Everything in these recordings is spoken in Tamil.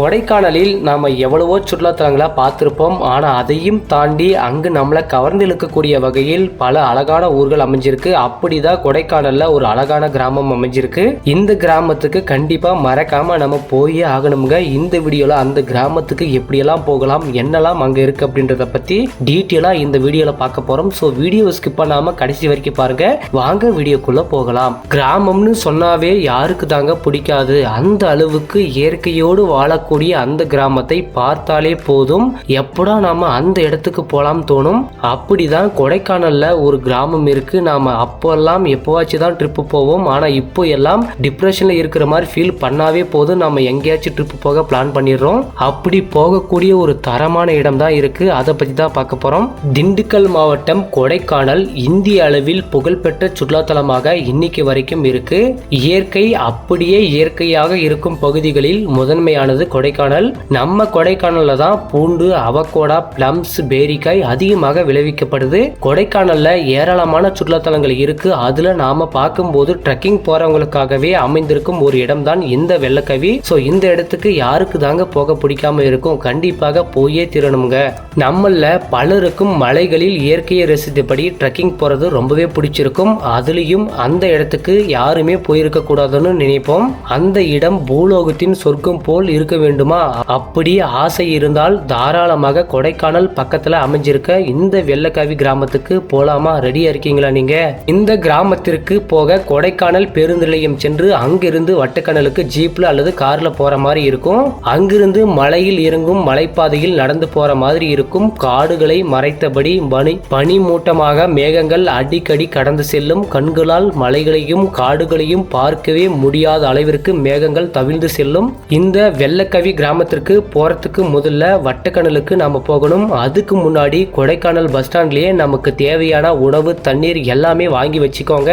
கொடைக்கானலில் நாம் எவ்வளவோ சுற்றுலாத்தலங்களை பார்த்துருப்போம். ஆனால் அதையும் தாண்டி அங்கு நம்மளை கவர்ந்து இழுக்கக்கூடிய வகையில் பல அழகான ஊர்கள் அமைஞ்சிருக்கு. அப்படிதான் கொடைக்கானலில் ஒரு அழகான கிராமம் அமைஞ்சிருக்கு. இந்த கிராமத்துக்கு கண்டிப்பாக மறக்காமல் நம்ம போயே ஆகணுங்க இந்த வீடியோவில் அந்த கிராமத்துக்கு எப்படியெல்லாம் போகலாம் என்னெல்லாம் அங்கே இருக்குது அப்படின்றத பற்றி டீட்டெயிலாக இந்த வீடியோவில் பார்க்க போகிறோம் ஸோ வீடியோ ஸ்கிப் பண்ணாமல் கடைசி வரைக்கும் பாருங்கள் வாங்க வீடியோக்குள்ளே போகலாம். கிராமம்னு சொன்னாவே யாருக்கு தாங்க பிடிக்காது. அந்த அளவுக்கு இயற்கையோடு வாழக்கூடிய அந்த கிராமத்தை பார்த்தாலே போதும். எப்படா நாம அந்த இடத்துக்கு போலாம் தோணும். அப்படிதான் கொடைக்கானல்ல ஒரு கிராமம் இருக்கு. நாம அப்போல்லாம் எப்போவாச்சும் தான் ட்ரிப்பு போவோம். ஆனா இப்போ எல்லாம் டிப்ரெஷன்ல இருக்கிற மாதிரி ஃபீல் பண்ணாவே போதும். நாம எங்கேயாச்சும் ட்ரிப் போக பிளான் பண்ணிடுறோம். அப்படி போகக்கூடிய ஒரு தரமான இடம் தான் இருக்கு. அதை பத்தி தான் பார்க்க போறோம். திண்டுக்கல் மாவட்டம் கொடைக்கானல் இந்திய அளவில் புகழ்பெற்ற சுற்றுலாத்தலமாக இன்னைக்கு வரைக்கும் இருக்கு. இயற்கை அப்படியே இயற்கையாக இருக்கும் பகுதிகளில் முதன்மையானது கொடைக்கானல். நம்ம கொடைக்கானல்ல தான் பூண்டு அவக்கோடா பிளம்ஸ் பேரிக்காய் அதிகமாக விளைவிக்கப்படுது. கொடைக்கானல்ல ஏராளமான சுற்றுலாத்தலங்கள் இருக்கு. அதுல நாம பார்க்கும்போது ட்ரெக்கிங் போறவங்களுக்காகவே அமைந்திருக்கும் ஒரு இடம் தான் இந்த வெள்ளக்கவி. ஸோ இந்த இடத்துக்கு யாருக்கு தாங்க போக பிடிக்காம இருக்கும்? கண்டிப்பாக போயே திரணுங்க நம்மள பலருக்கும் மலைகளில் இயற்கையை ரசித்தபடி ட்ரெக்கிங் போறது ரொம்பவே பிடிச்சிருக்கும். அதுலயும் அந்த இடத்துக்கு யாருமே போயிருக்க கூடாதுன்னு நினைப்போம். அந்த இடம் பூலோகத்தின் சொர்க்கம் போல் இருக்க வேண்டுமா? அப்படி ஆசை இருந்தால் தாராளமாக கொடைக்கானல் பக்கத்துல அமைஞ்சிருக்க இந்த வெள்ளக்காவி கிராமத்துக்கு போலாமா? ரெடியா இருக்கீங்களா நீங்க? இந்த கிராமத்திற்கு போக கொடைக்கானல் பேருந்து நிலையம் சென்று அங்கிருந்து வட்டக்கணலுக்கு ஜீப்ல அல்லது கார்ல போற மாதிரி இருக்கும். அங்கிருந்து மலையில் இறங்கும் மலைப்பாதையில் நடந்து போற மாதிரி இருக்கும். காடுகளை மறைத்தபடி பனி பனிமூட்டமாக மேகங்கள் அடிக்கடி கடந்து செல்லும். கண்களால் மலைகளையும் காடுகளையும் பார்க்கவே முடியாத அளவிற்கு மேகங்கள் தவிழ்ந்து செல்லும். இந்த வெள்ள வெள்ளக்கவி கிராமத்திற்கு போகிறதுக்கு முதல்ல வட்டக்கணலுக்கு நம்ம போகணும். அதுக்கு முன்னாடி கொடைக்கானல் பஸ் ஸ்டாண்ட்லேயே நமக்கு தேவையான உணவு தண்ணீர் எல்லாமே வாங்கி வச்சுக்கோங்க.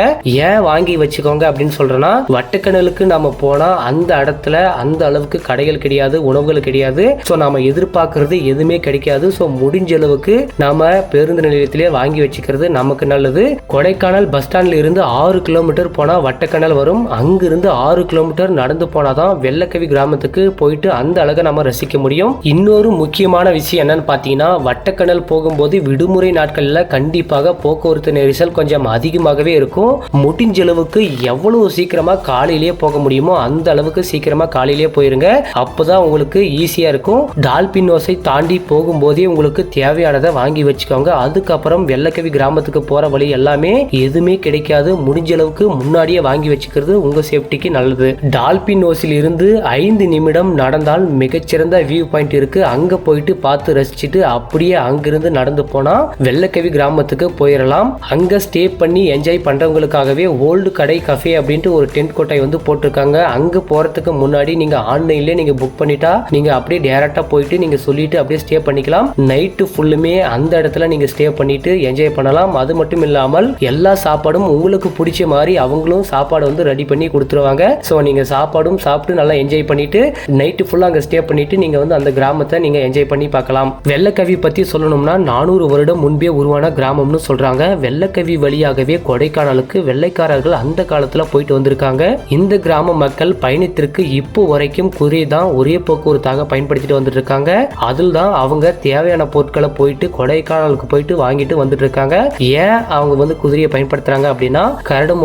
ஏன் வாங்கி வச்சுக்கோங்க அப்படின்னு சொல்கிறேன்னா வட்டக்கணலுக்கு நம்ம போனால் அந்த இடத்துல அந்த அளவுக்கு கடைகள் கிடையாது உணவுகள் கிடையாது. ஸோ நம்ம எதிர்பார்க்கறது எதுவுமே கிடைக்காது. ஸோ முடிஞ்ச அளவுக்கு நம்ம பேருந்து நிலையத்திலே வாங்கி வச்சுக்கிறது நமக்கு நல்லது. கொடைக்கானல் பஸ் ஸ்டாண்ட்ல இருந்து ஆறு கிலோமீட்டர் போனால் வட்டக்கணல் வரும். அங்கிருந்து ஆறு கிலோமீட்டர் நடந்து போனாதான் வெள்ளக்கவி கிராமத்துக்கு போயிட்டு அந்த அழகை நம்ம ரசிக்க முடியும். இன்னொரு முக்கியமான விஷயம் என்னன்னு பார்த்தீங்கன்னா வட்டக்கணல் போகும்போது விடுமுறை நாட்கள்ல கண்டிப்பாக போக்குவரத்து நெரிசல் கொஞ்சம் அதிகமாகவே இருக்கும். முடிஞ்ச அளவுக்கு எவ்வளவு சீக்கிரமா காலையிலேயே போக முடியுமோ அந்த அளவுக்கு சீக்கிரமா காலையிலேயே போயிருங்க. அப்போதான் உங்களுக்கு ஈஸியா இருக்கும். டால்பின் ஓசை தாண்டி போகும்போதே உங்களுக்கு தேவையானதை வாங்கி வச்சுக்கோங்க. அதுக்கப்புறம் வெள்ளக்கவி கிராமத்துக்கு போற வழி எல்லாமே எதுவுமே கிடைக்காது. முடிஞ்ச அளவுக்கு முன்னாடியே வாங்கி வச்சுக்கிறது உங்க சேஃப்டிக்கு நல்லது. டால்பின் ஓசில் இருந்து ஐந்து நிமிடம் நடந்தால் மிகச்சிறந்த வியூ பாயிண்ட் இருக்கு. அங்க போயிட்டு பார்த்து ரசிச்சுட்டு அப்படியே அங்கிருந்து நடந்து போனா வெள்ளக்கவி கிராமத்துக்கு போயிடலாம் அங்க ஸ்டே பண்ணி என்ஜாய் பண்றவங்களுக்காகவே ஓல்டு கடை கஃபே அப்படின்ட்டு ஒரு டென்ட் கோட்டை வந்து போட்டிருக்காங்க. அங்க போறதுக்கு முன்னாடி நீங்க ஆன்லைன்ல நீங்க புக் பண்ணிட்டா நீங்க அப்படியே டேரக்டா போயிட்டு நீங்க சொல்லிட்டு அப்படியே ஸ்டே பண்ணிக்கலாம். நைட்டு ஃபுல்லுமே அந்த இடத்துல நீங்க ஸ்டே பண்ணிட்டு என்ஜாய் பண்ணலாம். அது மட்டும் இல்லாமல் எல்லா சாப்பாடும் உங்களுக்கு பிடிச்ச மாதிரி அவங்களும் சாப்பாடு வந்து ரெடி பண்ணி கொடுத்துருவாங்க. ஸோ நீங்க சாப்பாடும் சாப்பிட்டு நல்லா என்ஜாய் பண்ணிட்டு நைட்டு ஃபுல்லாக அங்கே ஸ்டே பண்ணிட்டு நீங்கள் வந்து அந்த கிராமத்தை நீங்கள் என்ஜாய் பண்ணி பார்க்கலாம். வெள்ளக்கவி பற்றி சொல்லணும்னா நானூறு வருடம் முன்பே உருவான கிராமம்னு சொல்கிறாங்க வெள்ளக்கவி வழியாகவே கொடைக்கானலுக்கு வெள்ளைக்காரர்கள் அந்த காலத்தில் போயிட்டு வந்திருக்காங்க. இந்த கிராம மக்கள் பயணத்திற்கு இப்போ வரைக்கும் குதிரை தான் ஒரே போக்குவரத்தாக பயன்படுத்திட்டு வந்துட்டு இருக்காங்க அதில் தான் அவங்க தேவையான பொருட்களை போயிட்டு கொடைக்கானலுக்கு போயிட்டு வாங்கிட்டு வந்துட்டு இருக்காங்க ஏன் அவங்க வந்து குதிரையை பயன்படுத்துறாங்க அப்படின்னா கரடு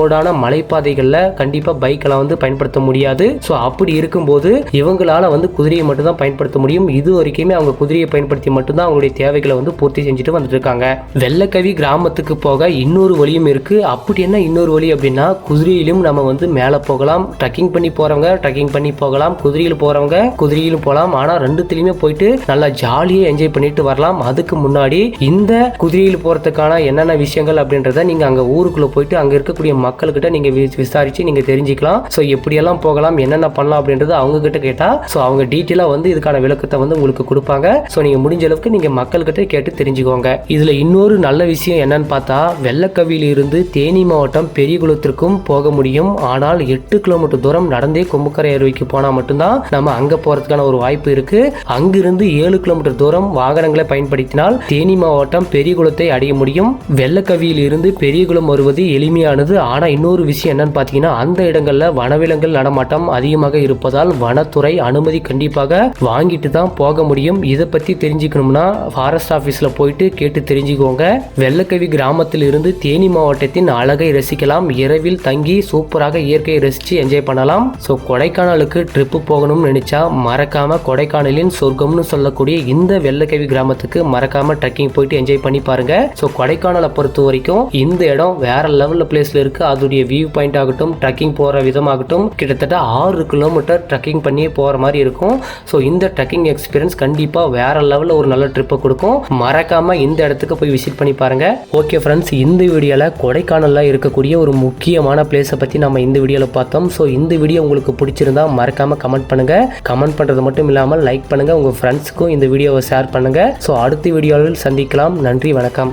மலைப்பாதைகளில் கண்டிப்பாக பைக்கெல்லாம் வந்து பயன்படுத்த முடியாது. ஸோ அப்படி இருக்கும்போது இவங்களால வந்து குதிரையை மட்டும் தான் பயன்படுத்த முடியும். இது வரைக்குமே அவங்க குதிரையை பயன்படுத்தி மட்டும்தான் அவங்களுடைய தேவைகளை வந்து பூர்த்தி செஞ்சுட்டு வந்துட்டு இருக்காங்க வெள்ளக்கவி கிராமத்துக்கு போக இன்னொரு வழியும் இருக்கு. அப்படி என்ன இன்னொரு வழி அப்படின்னா குதிரையிலும் நம்ம வந்து மேலே போகலாம். ட்ரக்கிங் பண்ணி போறவங்க ட்ரக்கிங் பண்ணி போகலாம். குதிரையில் போறவங்க குதிரையிலும் போகலாம். ஆனா ரெண்டுத்திலையுமே போயிட்டு நல்லா ஜாலியாக என்ஜாய் பண்ணிட்டு வரலாம். அதுக்கு முன்னாடி இந்த குதிரையில் போறதுக்கான என்னென்ன விஷயங்கள் அப்படின்றத நீங்க அங்க ஊருக்குள்ள போயிட்டு அங்க இருக்கக்கூடிய மக்கள்கிட்ட நீங்க விசாரிச்சு நீங்க தெரிஞ்சுக்கலாம். ஸோ எப்படியெல்லாம் போகலாம் என்னென்ன பண்ணலாம் அப்படின்றது அவங்க கிட்ட கேட்டா ஸோ அவங்க டீட்டெயிலாக வந்து இதுக்கான விளக்கத்தை வந்து உங்களுக்கு கொடுப்பாங்க. ஸோ நீங்கள் முடிஞ்ச அளவுக்கு நீங்கள் மக்கள்கிட்ட கேட்டு தெரிஞ்சுக்கோங்க. இதில் இன்னொரு நல்ல விஷயம் என்னன்னு பார்த்தா வெள்ளக்கவியிலிருந்து தேனி மாவட்டம் பெரியகுளத்திற்கும் போக முடியும். ஆனால் எட்டு கிலோமீட்டர் தூரம் நடந்தே கொம்புக்கரை அருவிக்கு போனால் மட்டும்தான் நம்ம அங்கே போகிறதுக்கான ஒரு வாய்ப்பு இருக்குது அங்கிருந்து ஏழு கிலோமீட்டர் தூரம் வாகனங்களை பயன்படுத்தினால் தேனி மாவட்டம் பெரியகுளத்தை அடைய முடியும். வெள்ளக்கவியில் இருந்து பெரியகுளம் வருவது எளிமையானது. ஆனால் இன்னொரு விஷயம் என்னன்னு பார்த்தீங்கன்னா அந்த இடங்களில் வனவிலங்குகள் நடமாட்டம் அதிகமாக இருப்பதால் வனத்துறை அனுமதி அனுமதி கண்டிப்பாக வாங்கிட்டு தான் போக முடியும். இதை பற்றி தெரிஞ்சுக்கணும்னா ஃபாரஸ்ட் ஆஃபீஸில் போயிட்டு கேட்டு தெரிஞ்சுக்கோங்க. வெள்ளக்கவி கிராமத்தில் இருந்து தேனி மாவட்டத்தின் அழகை ரசிக்கலாம். இரவில் தங்கி சூப்பராக இயற்கையை ரசித்து என்ஜாய் பண்ணலாம். ஸோ கொடைக்கானலுக்கு ட்ரிப்பு போகணும்னு நினச்சா மறக்காம கொடைக்கானலின் சொர்க்கம்னு சொல்லக்கூடிய இந்த வெள்ளக்கவி கிராமத்துக்கு மறக்காம ட்ரெக்கிங் போயிட்டு என்ஜாய் பண்ணி பாருங்க. ஸோ கொடைக்கானலை பொறுத்த வரைக்கும் இந்த இடம் வேற லெவலில் பிளேஸ்ல இருக்கு. அதோடைய வியூ பாயிண்ட் ஆகட்டும் ட்ரெக்கிங் போகிற விதமாகட்டும் கிட்டத்தட்ட ஆறு கிலோமீட்டர் ட்ரெக்கிங் பண்ணி போகிற மாதிரி இருக்கும். ஸோ இந்த ட்ரெக்கிங் எக்ஸ்பீரியன்ஸ் கண்டிப்பாக வேற லெவலில் ஒரு நல்ல ட்ரிப்பை கொடுக்கும். மறக்காம இந்த இடத்துக்கு போய் விசிட் பண்ணி பாருங்க. ஓகே ஃப்ரெண்ட்ஸ் இந்த வீடியோவில் கொடைக்கானலில் இருக்கக்கூடிய ஒரு முக்கியமான பிளேஸை பற்றி நம்ம இந்த வீடியோவில் பார்த்தோம். ஸோ இந்த வீடியோ உங்களுக்கு பிடிச்சிருந்தா மறக்காமல் கமெண்ட் பண்ணுங்க. கமெண்ட் பண்ணுறது மட்டும் இல்லாமல் லைக் பண்ணுங்க. உங்கள் ஃப்ரெண்ட்ஸுக்கும் இந்த வீடியோவை ஷேர் பண்ணுங்க. ஸோ அடுத்த வீடியோவில் சந்திக்கலாம். நன்றி வணக்கம்.